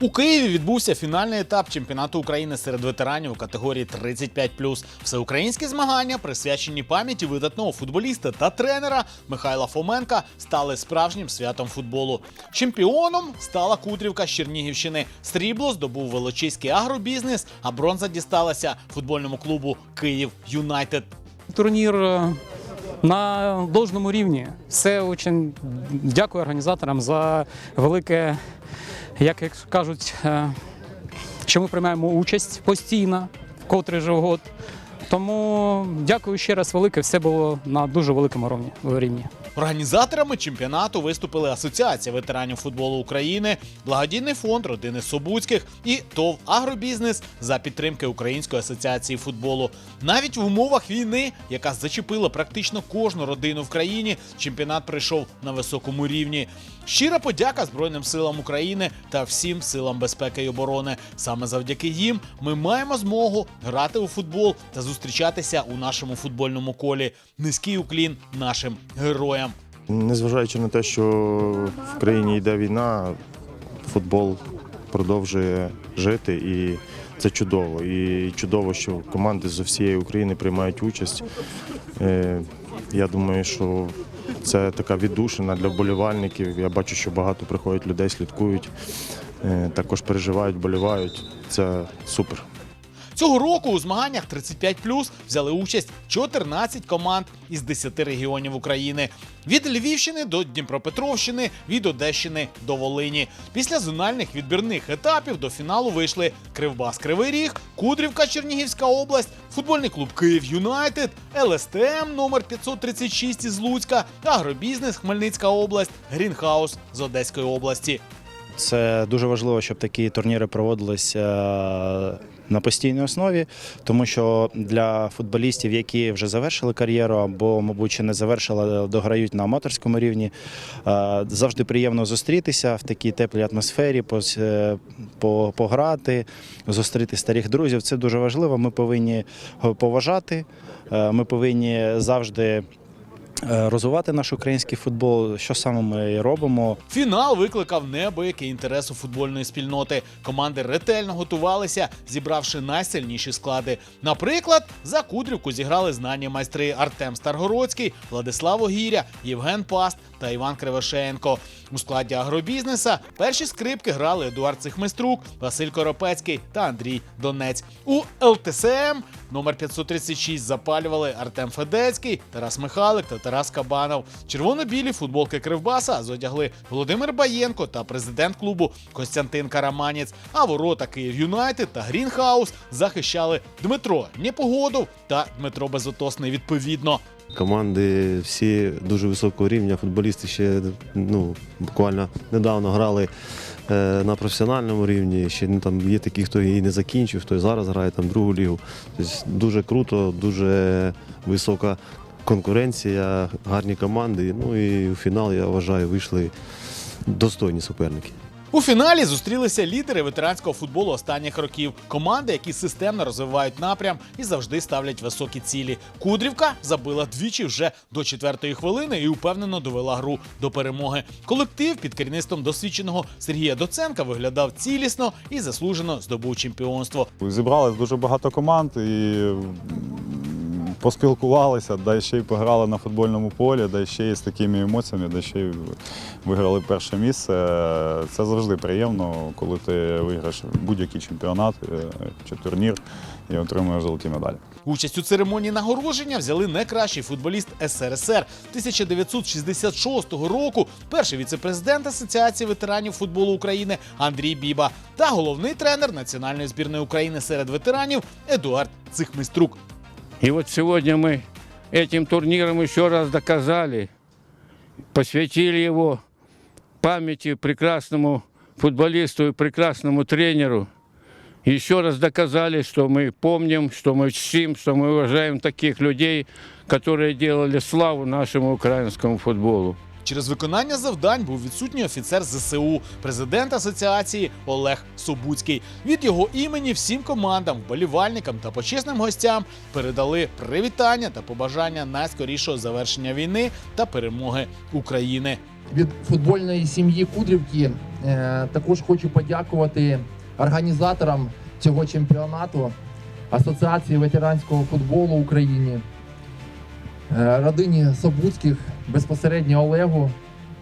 У Києві відбувся фінальний етап чемпіонату України серед ветеранів у категорії 35+. Всеукраїнські змагання, присвячені пам'яті видатного футболіста та тренера Михайла Фоменка, стали справжнім святом футболу. Чемпіоном стала Кудрівка з Чернігівщини. Срібло здобув величиський агробізнес, а бронза дісталася футбольному клубу Київ Юнайтед. Турнір е, на должному рівні. Все очень дякую організаторам за велике, як як кажуть, е, що ми приймаємо участь постійно, котрий же год. Тому дякую ще раз велике. Все було на дуже великому рівні. Організаторами чемпіонату виступили Асоціація ветеранів футболу України, благодійний фонд родини Собуцьких і ТОВ Агробізнес за підтримки Української асоціації футболу. Навіть в умовах війни, яка зачепила практично кожну родину в країні, чемпіонат прийшов на високому рівні. Щира подяка Збройним силам України та всім силам безпеки і оборони. Саме завдяки їм ми маємо змогу грати у футбол та зустрічатися у нашому футбольному колі. Низький уклін нашим героям. Незважаючи на те, що в країні йде війна, футбол продовжує жити і це чудово. І чудово, що команди з всієї України приймають участь. Е, Я думаю, що це така віддушина для вболівальників. Я бачу, що багато приходять людей, слідкують, е, також переживають, болівають. Це супер. Цього року у змаганнях 35+, взяли участь 14 команд із 10 регіонів України. Від Львівщини до Дніпропетровщини, від Одещини до Волині. Після зональних відбірних етапів до фіналу вийшли Кривбас Кривий Ріг, Кудрівка Чернігівська область, футбольний клуб Київ Юнайтед, ЛСТМ номер 536 із Луцька, Агробізнес Хмельницька область, Грінхаус з Одеської області. Це дуже важливо, щоб такі турніри проводилися е, на постійній основі, тому що для футболістів, які вже завершили кар'єру або, мабуть, ще не завершили, дограють на аматорському рівні, е, завжди приємно зустрітися в такій теплій атмосфері, е, по- пограти, зустріти старих друзів. Це дуже важливо. Ми повинні поважати, е, ми повинні завжди. Е, Розвивати наш український футбол, що саме ми робимо. Фінал викликав неабиякий інтерес у футбольної спільноти. Команди ретельно готувалися, зібравши найсильніші склади. Наприклад, за Кудрівку зіграли знані майстри Артем Старгородський, Владислав Огіря, Євген Паст та Іван Кривошеєнко. У складі агробізнеса перші скрипки грали Едуард Цихмиструк, Василь Коропецький та Андрій Донець. У ЛТСМ номер 536 запалювали Артем Федецький, Тарас Михалик та Тарас Кабанов. Червоно-білі футболки Кривбаса зодягли Володимир Баєнко та президент клубу Костянтин Караманець. А ворота Київ Юнайтед та Грінхаус захищали Дмитро Непогодов та Дмитро Безотосний відповідно. Команди всі дуже високого рівня. Футболісти ще ну, буквально недавно грали е, на професіональному рівні. Ще ну, там є такі, хто і не закінчив, хто і зараз грає там другу лігу. Тобто дуже круто, дуже висока конкуренція, гарні команди. Ну і у фінал, я вважаю, вийшли достойні суперники. У фіналі зустрілися лідери ветеранського футболу останніх років. Команди, які системно розвивають напрям і завжди ставлять високі цілі. Кудрівка забила двічі вже до четвертої хвилини і упевнено довела гру до перемоги. Колектив під керівництвом досвідченого Сергія Доценка виглядав цілісно і заслужено здобув чемпіонство. Зібралось дуже багато команд і поспілкувалися, да ще й пограли на футбольному полі, да ще й з такими емоціями, да ще й виграли перше місце. Це завжди приємно, коли ти виграєш будь-який чемпіонат е, чи турнір і отримуєш золоті медалі. Участь у церемонії нагородження взяли найкращий футболіст СРСР 1966 року, перший віцепрезидент Асоціації ветеранів футболу України Андрій Біба та головний тренер національної збірної України серед ветеранів Едуард Цихмиструк. И вот сегодня мы этим турниром еще раз доказали, посвятили его памяти прекрасному футболисту и прекрасному тренеру. Еще раз доказали, что мы помним, что мы чтим, что мы уважаем таких людей, которые делали славу нашему украинскому футболу. Через виконання завдань був відсутній офіцер ЗСУ, президент асоціації Олег Собуцький. Від його імені всім командам, вболівальникам та почесним гостям передали привітання та побажання найскорішого завершення війни та перемоги України. від футбольної сім'ї Кудрівки е, також хочу подякувати організаторам цього чемпіонату Асоціації ветеранського футболу України, е, родині Собуцьких, безпосередньо Олегу,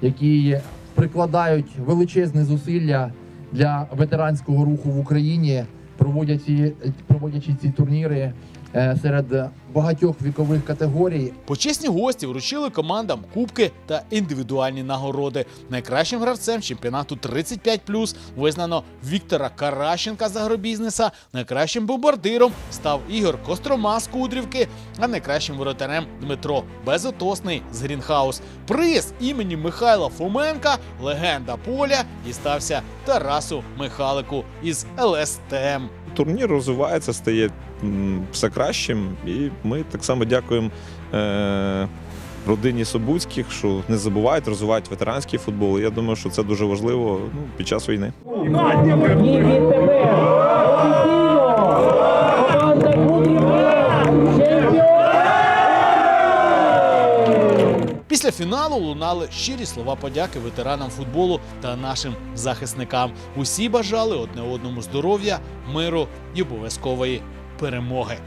які прикладають величезні зусилля для ветеранського руху в Україні, проводячи, проводячи ці турніри серед багатьох вікових категорій. Почесні гості вручили командам кубки та індивідуальні нагороди. Найкращим гравцем чемпіонату 35+, визнано Віктора Каращенка з агробізнеса. Найкращим бомбардиром став Ігор Кострома з Кудрівки, а найкращим воротарем Дмитро Безотосний з Грінхаус. Приз імені Михайла Фоменка, легенда поля, дістався Тарасу Михалику із ЛСТМ. Турнір розвивається, стає все кращим. І ми так само дякуємо е, родині Собуцьких, що не забувають, розвивають ветеранський футбол. Я думаю, що це дуже важливо ну, під час війни. Фіналу лунали щирі слова подяки ветеранам футболу та нашим захисникам. Усі бажали одне одному здоров'я, миру і обов'язкової перемоги.